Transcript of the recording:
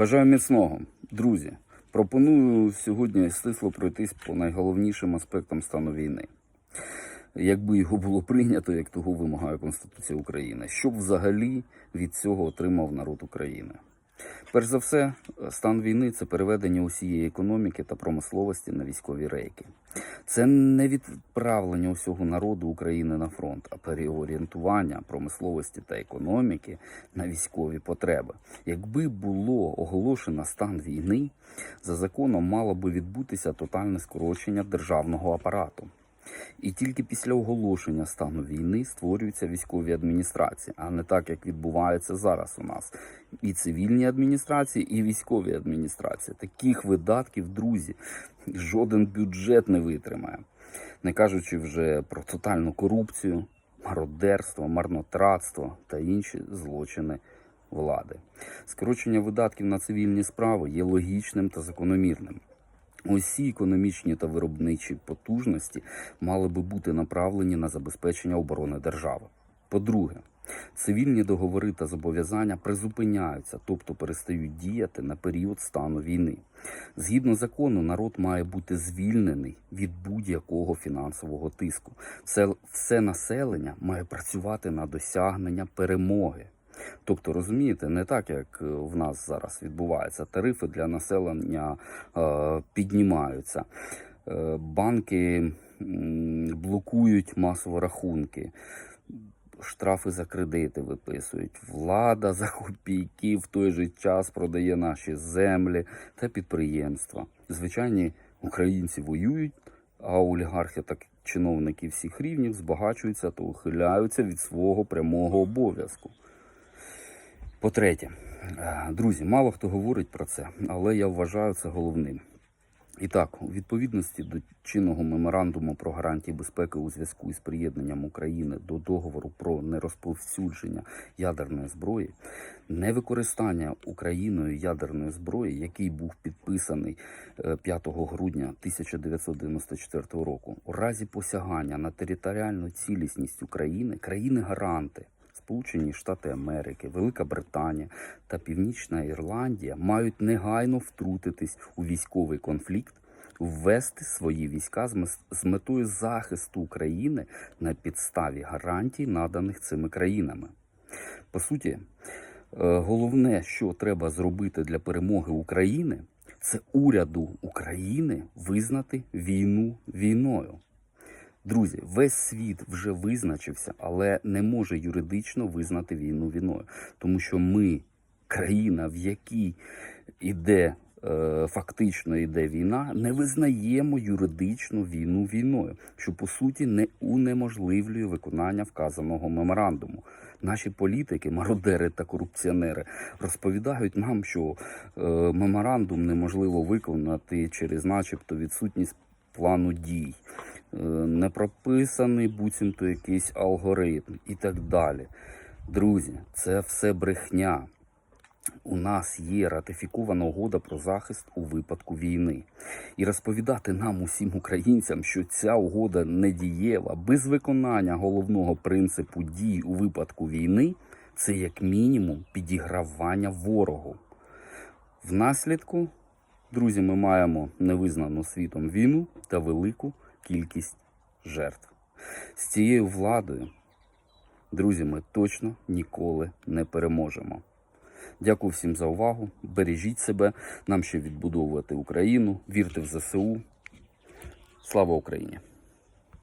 Бажаю міцного, друзі. Пропоную сьогодні стисло пройтись по найголовнішим аспектам стану війни. Якби його було прийнято, як того вимагає Конституція України, що б взагалі від цього отримав народ України? Перш за все, стан війни це переведення усієї економіки та промисловості на військові рейки. Це не відправлення усього народу України на фронт, а переорієнтування промисловості та економіки на військові потреби. Якби було оголошено стан війни, за законом мало би відбутися тотальне скорочення державного апарату. І тільки після оголошення стану війни створюються військові адміністрації, а не так, як відбувається зараз у нас. І цивільні адміністрації, і військові адміністрації. Таких видатків, друзі, жоден бюджет не витримає. Не кажучи вже про тотальну корупцію, мародерство, марнотратство та інші злочини влади. Скорочення видатків на цивільні справи є логічним та закономірним. Усі економічні та виробничі потужності мали би бути направлені на забезпечення оборони держави. По-друге, цивільні договори та зобов'язання призупиняються, тобто перестають діяти на період стану війни. Згідно закону, народ має бути звільнений від будь-якого фінансового тиску. Все, все населення має працювати на досягнення перемоги. Тобто, розумієте, не так, як е, в нас зараз відбувається. Тарифи для населення е, піднімаються, е, банки блокують масово рахунки, штрафи за кредити виписують. Влада за копійки в той же час продає наші землі та підприємства. Звичайні українці воюють, а олігархи та чиновники всіх рівнів збагачуються та ухиляються від свого прямого обов'язку. По-третє, е, друзі, мало хто говорить про це, але я вважаю це головним. І так, у відповідності до чинного меморандуму про гарантії безпеки у зв'язку із приєднанням України до договору про нерозповсюдження ядерної зброї, невикористання Україною ядерної зброї, який був підписаний е, 5 грудня 1994 року, у разі посягання на територіальну цілісність України, країни-гаранти. Сполучені Штати Америки, Велика Британія та Північна Ірландія мають негайно втрутитись у військовий конфлікт, ввести свої війська з метою захисту України на підставі гарантій, наданих цими країнами. По суті, е, головне, що треба зробити для перемоги України, це уряду України визнати війну війною. Друзі, весь світ вже визначився, але не може юридично визнати війну війною, тому що ми, країна, в якій іде е, фактично йде війна, не визнаємо юридичну війну війною, що по суті не унеможливлює виконання вказаного меморандуму. Наші політики, мародери та корупціонери розповідають нам, що е, меморандум неможливо виконати через, начебто, відсутність плану дій. Не прописаний буцімто якийсь алгоритм і так далі. Друзі, це все брехня. У нас є ратифікована угода про захист у випадку війни. І розповідати нам, усім українцям, що ця угода не дієва без виконання головного принципу дій у випадку війни, це як мінімум підігравання ворогу. Внаслідку, друзі, ми маємо невизнану світом війну та велику кількість жертв. З цією владою, друзі, ми точно ніколи не переможемо. Дякую всім за увагу. Бережіть себе. Нам ще відбудовувати Україну. Вірте в ЗСУ. Слава Україні!